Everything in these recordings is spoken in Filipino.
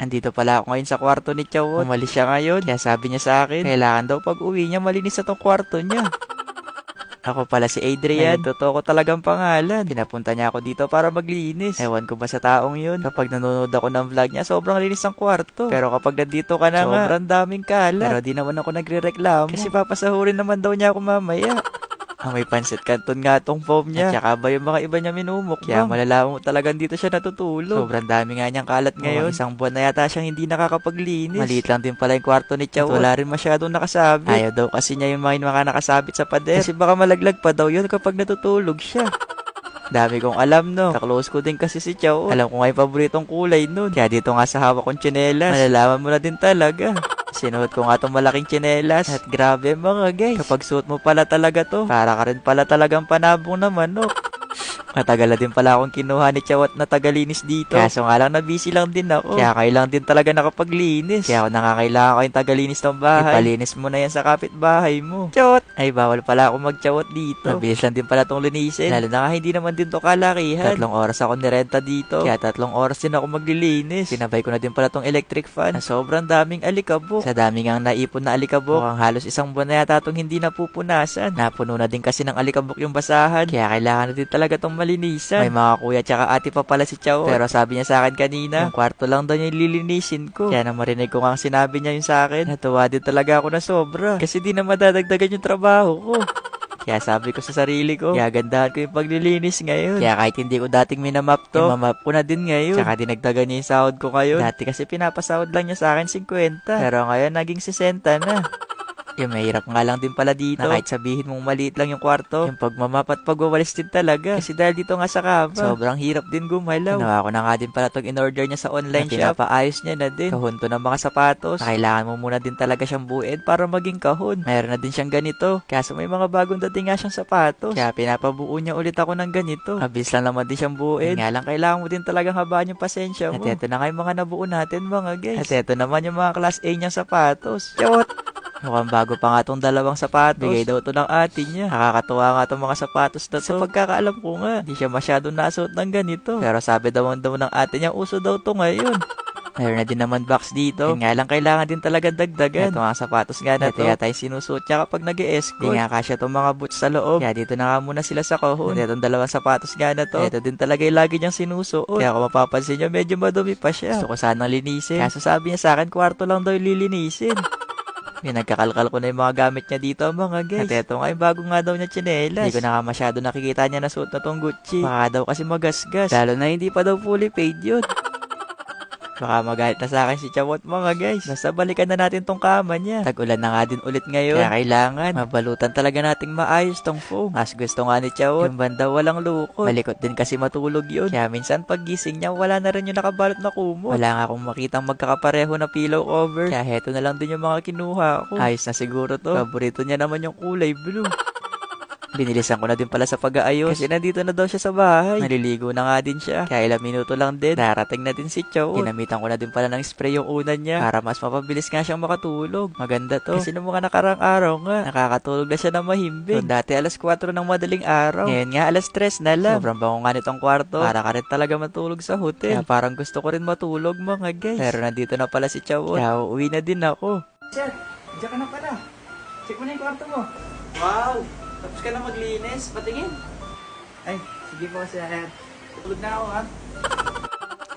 Andito pala ako ngayon sa kwarto ni Chawot. Umalis siya ngayon. Kaya sabi niya sa akin, kailangan daw pag uwi niya malinis na tong kwarto niya. Ako pala si Adrian. Totoo ko talagang pangalan. Pinapunta niya ako dito para maglinis. Ewan ko ba sa taong yun. Kapag nanonood ako ng vlog niya, sobrang linis ng kwarto. Pero kapag nandito ka na nga, sobrang daming kalat. Pero di naman ako nagre-reklamo. Kasi papasahurin naman daw niya ako mamaya. Ah, may pansit canton nga tong foam niya. At saka ba yung mga iba niya minumok. Kaya malalaman mo talagang dito siya natutulog. Sobrang dami nga niyang kalat ngayon. isang buwan na yata siyang hindi nakakapaglinis. Maliit lang din pala yung kwarto ni Chow. Wala rin masyadong nakasabit. Ayaw daw kasi niya yung mga mga nakasabit sa pader. Kasi baka malaglag pa daw yun kapag natutulog siya. Dami kong alam, no? Kaklose ko din kasi si Chow. Alam ko nga yung paboritong kulay nun. Kaya dito nga sa hawak kong tsinelas, malalaman mo na din talaga. Sinuot ko nga itong malaking tsinelas. At grabe mga guys. Kapag suot mo pala talaga to, para ka rin pala talagang panabong na manok. Matagal na din pala akong kinuha ni Chawat na tagalinis dito. Kaso nga lang na busy lang din ako. Kaya kailang din talaga nakapaglinis. Kaya ako nakakailangan ko yung tagalinis ng bahay. Ipalinis mo na yan sa kapitbahay mo. Chawat! Ay bawal pala ako magchawat dito. Mabilis lang din pala tong linisin. Lalo na nga hindi naman din to kalakihan. Tatlong oras ako nirenta dito. Kaya tatlong oras din ako maglilinis. Sinabay ko na din pala tong electric fan. Na sobrang daming alikabok. Sa dami nga naipon na alikabok. Mukhang halos isang buwan na yata itong hindi napupunasan. Napuno na din kasi ng alikabok yung basahan. Kaya kailangan na din talaga tong malinisan. May mga kuya tsaka ate pa pala si Chow. Pero sabi niya sa akin kanina, yung kwarto lang daw niya yung lilinisin ko. Kaya nang marinig ko nga ang sinabi niya yun sa akin, natuwa din talaga ako na sobra. Kasi di na madadagdagan yung trabaho ko. Kaya sabi ko sa sarili ko, gagandahan ko yung paglilinis ngayon. Kaya kahit hindi ko dating minamap to, mamap ko na din ngayon. Tsaka dinagdagan niya yung sahod ko ngayon. Dati kasi pinapasahod lang niya sa akin 50. Pero ngayon naging 60 na. Yung mahirap nga lang din pala dito. Na kahit sabihin mong maliit lang yung kwarto, yung pagmamap at pagwawalis din talaga. Kasi dahil dito nga sa kama, sobrang hirap din gumalaw. Ginawa ko na nga din pala itong in-order niya sa online shop. Pinapaayos niya na din. Kahon to ng mga sapatos. Kailangan mo muna din talaga siyang buuin para maging kahon. Mayroon na din siyang ganito. Kaso may mga bagong dating nga siyang sapatos. Kaya pinapabuo niya ulit ako ng ganito. Mabilis lang naman din siyang buuin. Nga lang kailangan mo din talagang habaan yung pasensya mo. At eto na nga yung mga nabuo natin mga guys. At eto naman yung mga class A niyang sapatos. Chot! Mukhang bago pa nga tong dalawang sapatos. Bigay daw to ng ate niya. Nakakatuwa nga tong mga sapatos na to. Sa pagkakaalam ko nga, di siya masyado nasuot ng ganito. Pero sabi daw daw ng ate niya, uso daw to ngayon. Mayroon na din naman box dito. Yun nga lang kailangan din talaga dagdagan. Ito nga sapatos nga na to. Ito yata yung sinusuot niya kapag nag escort Di nga kasya tong mga boots sa loob. Kaya dito na nga muna sila sa kahon. Ito itong dalawang sapatos nga na to. Ito din talaga yung lagi niyang sinusuot. Kaya kung mapapansin niyo, medyo madumi pa siya. Gusto ko sanang linisin. Kaso sabi niya sa akin, kwarto lang daw yung lilinisin. May nagkakalkal ko na yung mga gamit niya dito mga guys. At eto nga yung bago nga daw niya tsinelas. Hindi ko na masyado nakikita niya na suot na tong Gucci. Baka daw kasi magasgas. Lalo na hindi pa daw fully paid yun. Baka magalit na sa akin si Chawot mga guys. Nasa balikan na natin tong kama niya. Tag-ulan na nga din ulit ngayon. Kaya kailangan mabalutan talaga nating maayos tong foam. Mas gusto nga ni Chawot. Yung banda walang lukot. Malikot din kasi matulog yun. Kaya minsan pag gising niya wala na rin yung nakabalot na kumot. Wala nga akong makitang magkakapareho na pillow cover. Kaya heto na lang din yung mga kinuha ko. Ayos na siguro to. Paborito niya naman yung kulay blue. Binilisan ko na din pala sa pag-aayos. Kasi nandito na daw siya sa bahay. Naliligo na nga din siya. Kaya ilang minuto lang din. Darating na din si Chow. Ginamitan ko na din pala ng spray yung unan niya. Para mas mapabilis nga siyang makatulog. Maganda to. Kasi nung mga nakarang araw nga, nakakatulog na siya ng mahimbing. So, dati alas 4 ng madaling araw. Ngayon nga alas 3 na lang. Sobrang bango nga nitong kwarto. Para ka rin talaga matulog sa hotel. Kaya parang gusto ko rin matulog mga guys. Pero nandito na pala si Chow. Kaya uuwi na din ako. Sir, diyan ka na pala. Check mo na yung kwarto mo. Wow! Tapos ka na maglinis. Patingin. Ay, sige po sir. Tulog na ako ha.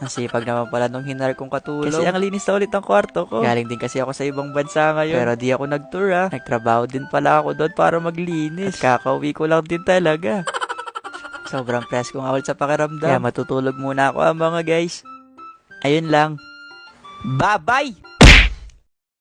Ang sipag naman pala nung hinar kong katulog. Kasi ang linis na ulit ang kwarto ko. Galing din kasi ako sa ibang bansa ngayon. Pero di ako nag-tour ah. Nagtrabaho din pala ako doon para maglinis. At kakauwi ko lang din talaga. Sobrang press ko nga ulit sa pakiramdam. Kaya matutulog muna ako ah mga guys. Ayun lang. Bye-bye!